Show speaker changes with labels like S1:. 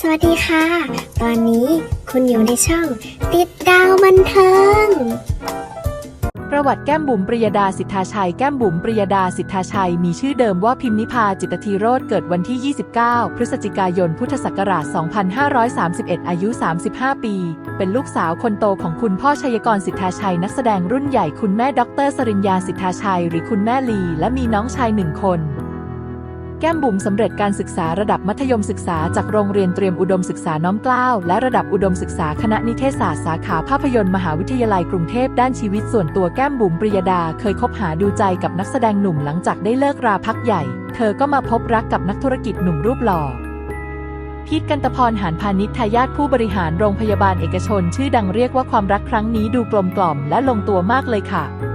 S1: สวัสดีค่ะ ตอนนี้คุณอยู่ในช่อง ติดดาวบันเทิง
S2: ประวัติแก้มบุ๋มปริยดาสิทธาชัย แก้มบุ๋มปริยดาสิทธาชัย มีชื่อเดิมว่าพิมนิพาจิตรธีโรธเกิดวันที่ 29 พฤศจิกายน พุทธศักราช 2531 อายุ 35 ปี เป็นลูกสาวคนโตของคุณพ่อชัยกรสิทธาชัย นักแสดงรุ่นใหญ่ คุณแม่ดร สริญญาสิทธาชัย หรือคุณแม่ลี และมีน้องชายหนึ่งคน แก้มบุ๋มสำเร็จการศึกษาระดับมัธยมศึกษาจากโรงเรียนเตรียมอุดมศึกษาน้อมเกล้าและระดับอุดมศึกษาคณะนิเทศศาสตร์สาขาภาพยนตร์มหาวิทยาลัยกรุงเทพด้านชีวิตส่วนตัวแก้มบุ๋มปริยดา เคยคบหาดูใจกับนักแสดงหนุ่มหลังจากได้เลิกราพักใหญ่ เธอก็มาพบรักกับนักธุรกิจหนุ่มรูปหล่อพีทกันตพรหานพาณิชย์ทายาทผู้บริหารโรงพยาบาลเอกชน ชื่อดังเรียกว่าความรักครั้งนี้ดูกลมกล่อมและลงตัวมากเลยค่ะ